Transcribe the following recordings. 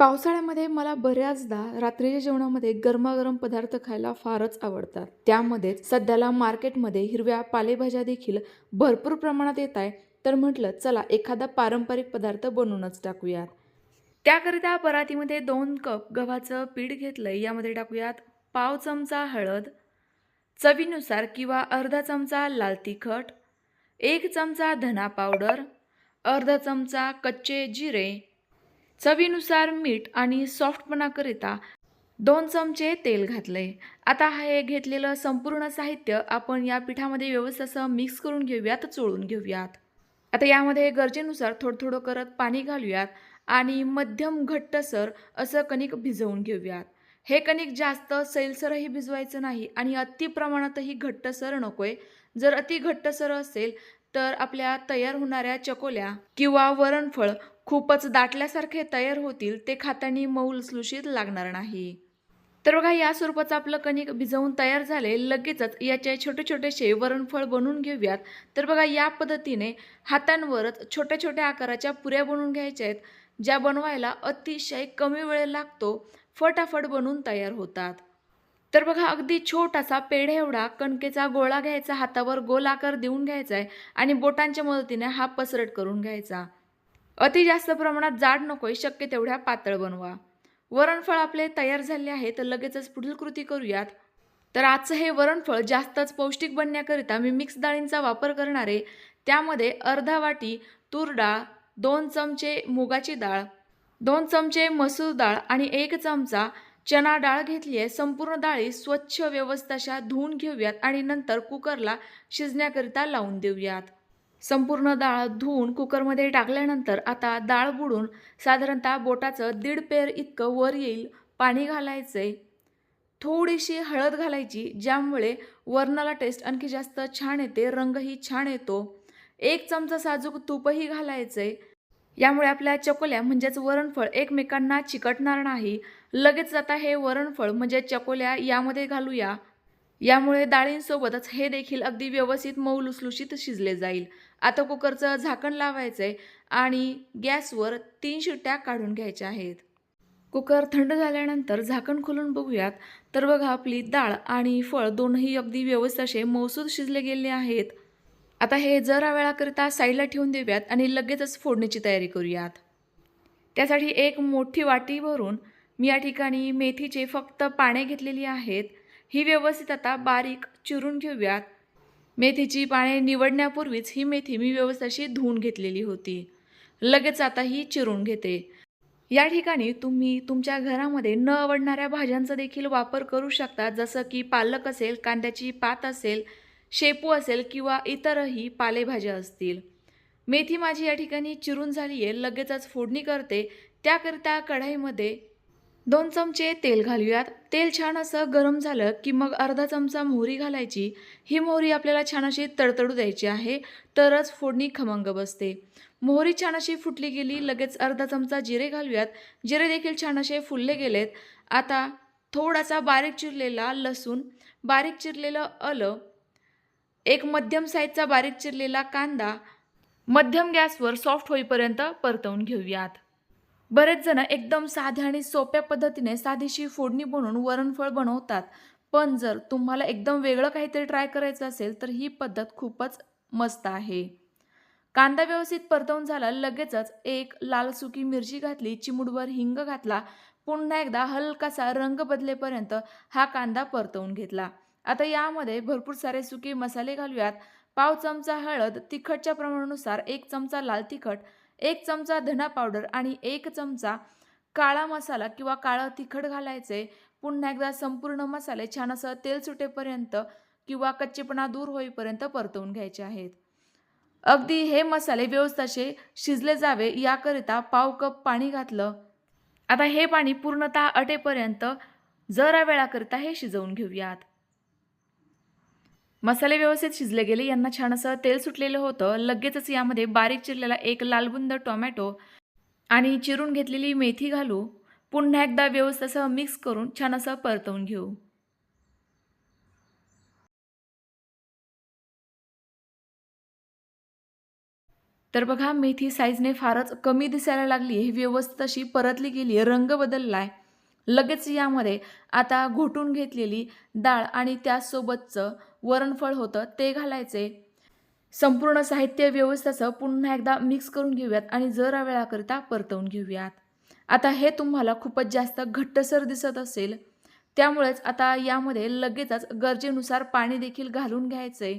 पावसाळ्यामध्ये मला बऱ्याचदा रात्रीच्या जेवणामध्ये गरमागरम पदार्थ खायला फारच आवडतात. त्यामध्येच सध्याला मार्केटमध्ये हिरव्या पालेभाज्या देखील भरपूर प्रमाणात येत आहे. तर म्हटलं चला एखादा पारंपरिक पदार्थ बनवूनच टाकूयात. त्याकरिता परातीमध्ये दोन कप गव्हाचं पीठ घेतलं यामध्ये टाकूयात पाव चमचा हळद चवीनुसार किंवा अर्धा चमचा लाल तिखट एक चमचा धना पावडर अर्धा चमचा कच्चे जिरे चवीनुसार मीठ आणि सॉफ्टपणाकरिता दोन चमचे तेल घातले. आता हे घेतलेलं संपूर्ण साहित्य आपण या पिठामध्ये व्यवस्थित असं मिक्स करून घेऊयात चोळून घेऊयात. आता यामध्ये गरजेनुसार थोडं थोडं करत पाणी घालूयात आणि मध्यम घट्टसर असं कणिक भिजवून घेऊयात. हे कणिक जास्त सैलसरही भिजवायचं नाही आणि अति प्रमाणातही घट्टसर नकोय. जर अति घट्टसर असेल तर आपल्या तयार होणाऱ्या चकोल्या किंवा वरणफळ खूपच दाटल्यासारखे तयार होतील ते खातानी मऊ लुसलुशीत लागणार नाही. तर बघा या स्वरूपाचं आपलं कणिक भिजवून तयार झाले लगेचच याचे छोटे छोटेसे वरणफळ बनवून घेऊयात. तर बघा या पद्धतीने हातांवरच छोट्या छोट्या आकाराच्या पुऱ्या बनवून घ्यायच्या आहेत ज्या बनवायला अतिशय कमी वेळ लागतो फटाफट बनवून तयार होतात. तर बघा अगदी छोटासा पेढे एवढा कणकेचा गोळा घ्यायचा हातावर गोल आकार देऊन घ्यायचा आहे आणि बोटांच्या मदतीने हा पसरट करून घ्यायचा. अति जास्त प्रमाणात जाड नकोय शक्य तेवढ्या पातळ बनवा. वरणफळ आपले तयार झाले आहे तर लगेचच पुढील कृती करूयात. तर आजचं हे वरणफळ जास्तच पौष्टिक बनण्याकरिता मी मिक्स डाळींचा वापर करणार. आहे त्यामध्ये अर्धा वाटी तूर डाळ दोन चमचे मुगाची डाळ दोन चमचे मसूर डाळ आणि एक चमचा चना डाळ घेतली आहे संपूर्ण डाळी स्वच्छ व्यवस्थित अशा धुवून घेऊयात आणि नंतर कुकरला शिजण्याकरिता लावून देऊयात. संपूर्ण डाळ धुवून कुकरमध्ये टाकल्यानंतर आता डाळ बुडून साधारणतः बोटाचं दीड पेर इतकं वर येईल पाणी घालायचं आहे थोडीशी हळद घालायची ज्यामुळे वरणाला टेस्ट आणखी जास्त छान येते रंगही छान येतो. एक चमचा साजूक तूपही आहे यामुळे आपल्या चकोल्या म्हणजेच वरणफळ एकमेकांना चिकटणार नाही लगेच आता हे वरणफळ म्हणजे चकोल्या यामध्ये घालूया. यामुळे डाळींसोबतच हे देखील अगदी व्यवस्थित मऊ लुसलुशीत शिजले जाईल. आता कुकरचं झाकण लावायचं आहे आणि गॅसवर तीन शिट्ट्या काढून घ्यायच्या आहेत. कुकर थंड झाल्यानंतर झाकण खोलून बघूयात. तर बघा आपली डाळ आणि फळ दोनही अगदी व्यवस्थित असे मौसूद शिजले गेले आहेत. आता हे जरा वेळाकरिता साईडला ठेवून देऊयात आणि लगेचच फोडणीची तयारी करूयात. त्यासाठी एक मोठी वाटी भरून मी या ठिकाणी मेथीचे फक्त पाने घेतलेली आहेत. ही व्यवस्थित आता बारीक चिरून घेऊयात. मेथीची पाने निवडण्यापूर्वीच ही मेथी मी व्यवस्थित अशी धुवून घेतलेली होती. लगेच आता ही चिरून घेते. या ठिकाणी तुम्ही तुमच्या घरामध्ये न आवडणाऱ्या भाज्यांचा देखील वापर करू शकता. जसं की पालक असेल कांद्याची पात असेल शेपू असेल किंवा इतरही पालेभाज्या असतील. मेथी माझी या ठिकाणी चिरून झाली आहे लगेचच फोडणी करते. त्याकरिता कढाईमध्ये दोन चमचे तेल घालूयात. तेल छान असं गरम झालं की मग अर्धा चमचा मोहरी घालायची. ही मोहरी आपल्याला छान अशी तडतडू द्यायची आहे. तरच फोडणी खमंग बसते. मोहरी छान अशी फुटली गेली लगेच अर्धा चमचा जिरे घालूयात. जिरे देखील छान असे फुलले गेलेत. आता थोडासा बारीक चिरलेला लसूण. बारीक चिरलेलं आलं. एक मध्यम साईजचा बारीक चिरलेला कांदा. मध्यम गॅसवर सॉफ्ट होईपर्यंत परतवून घेऊयात. बरेच जण एकदम साध्या आणि सोप्या पद्धतीने साधीशी फोडणी बनवून वरणफळ बनवतात. पण जर तुम्हाला एकदम वेगळं काहीतरी ट्राय करायचं असेल तर ही पद्धत खूपच मस्त आहे. कांदा व्यवस्थित परतवून झाला लगेचच एक लाल सुकी मिरची घातली चिमुडवर हिंग घातला पुन्हा एकदा हलकासा रंग बदलेपर्यंत हा कांदा परतवून घेतला. आता यामध्ये भरपूर सारे सुके मसाले घालूयात. पाव चमचा हळद तिखटच्या प्रमाणानुसार एक चमचा लाल तिखट एक चमचा धना पावडर आणि एक चमचा काळा मसाला किंवा काळं तिखट घालायचे. पुन्हा एकदा संपूर्ण मसाले छान असं तेल सुटेपर्यंत किंवा कच्चेपणा दूर होईपर्यंत परतवून घ्यायचे आहेत. अगदी हे मसाले व्यवस्थित असे शिजले जावे याकरिता पाव कप पाणी घातलं. आता हे पाणी पूर्णतः अटेपर्यंत जरा वेळाकरिता हे शिजवून घेऊयात. मसाले व्यवस्थित शिजले गेले. यांना छान असं तेल सुटलेलं होतं. लगेचच यामध्ये बारीक चिरलेला एक लालबुंद टोमॅटो आणि चिरून घेतलेली मेथी घालू. पुन्हा एकदा व्यवस्थित असं मिक्स करून छान असं परतवून घेऊ. तर बघा मेथी साईजने फारच कमी दिसायला लागली. ही व्यवस्थित अशी परतली गेली. रंग बदललाय. लगेच यामध्ये आता घोटून घेतलेली डाळ आणि त्याचसोबतचं वरणफळ होतं ते घालायचे. संपूर्ण साहित्य व्यवस्थेचं पुन्हा एकदा मिक्स करून घेऊयात आणि जरा वेळाकरिता परतवून घेऊयात. आता हे तुम्हाला खूपच जास्त घट्टसर दिसत असेल. त्यामुळेच आता यामध्ये लगेचच गरजेनुसार पाणी देखील घालून घ्यायचंय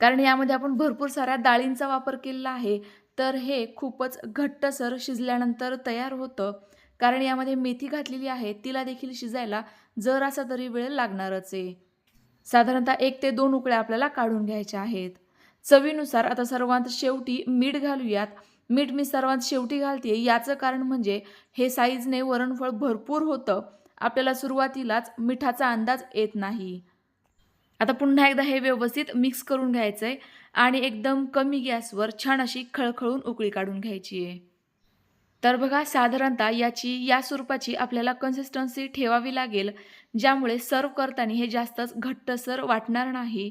कारण यामध्ये आपण भरपूर साऱ्या डाळींचा वापर केलेला आहे तर हे खूपच घट्टसर शिजल्यानंतर तयार होतं. कारण यामध्ये मेथी घातलेली आहे तिला देखील शिजायला जरासा तरी वेळ लागणारच आहे. साधारणतः एक ते दोन उकळ्या आपल्याला काढून घ्यायच्या आहेत. चवीनुसार आता सर्वांत शेवटी मीठ घालूयात. मीठ मी सर्वात शेवटी घालते याचं कारण म्हणजे हे साईजने वरणफळ भरपूर होतं. आपल्याला सुरुवातीलाच मिठाचा अंदाज येत नाही. आता पुन्हा एकदा हे व्यवस्थित मिक्स करून घ्यायचं आहे आणि एकदम कमी गॅसवर छान अशी खळखळून उकळी काढून घ्यायची आहे तर बघा साधारणतः याची या स्वरूपाची आपल्याला कन्सिस्टन्सी ठेवावी लागेल ज्यामुळे सर्व करताना हे जास्तच घट्टसर वाटणार नाही.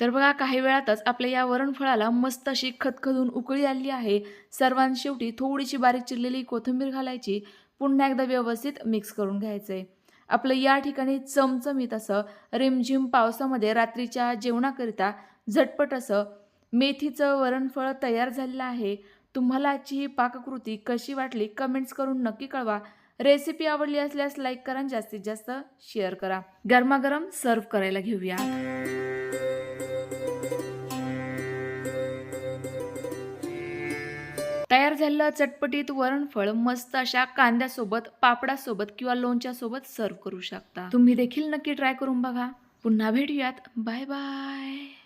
तर बघा काही वेळातच आपल्या या वरणफळाला मस्त अशी खतखदून उकळी आली आहे. सर्वांत शेवटी थोडीशी बारीक चिरलेली कोथिंबीर घालायची. पुन्हा एकदा व्यवस्थित मिक्स करून घ्यायचं. आहे आपलं या ठिकाणी चमचमीत असं रिमझिम पावसामध्ये रात्रीच्या जेवणाकरिता झटपट असं मेथीचं वरणफळ तयार झालेलं आहे. तुम्हाला आजची ही पाककृती कशी वाटली कमेंट्स करून नक्की कळवा. रेसिपी आवडली असल्यास लाईक करा आणि जास्तीत जास्त शेअर करा. गरमागरम सर्व करायला घेऊया. तयार झालेलं चटपटीत वरणफळ मस्त अशा कांद्यासोबत पापडासोबत किंवा लोणच्यासोबत सर्व करू शकता. तुम्ही देखील नक्की ट्राय करून बघा. पुन्हा भेटूयात. Bye bye.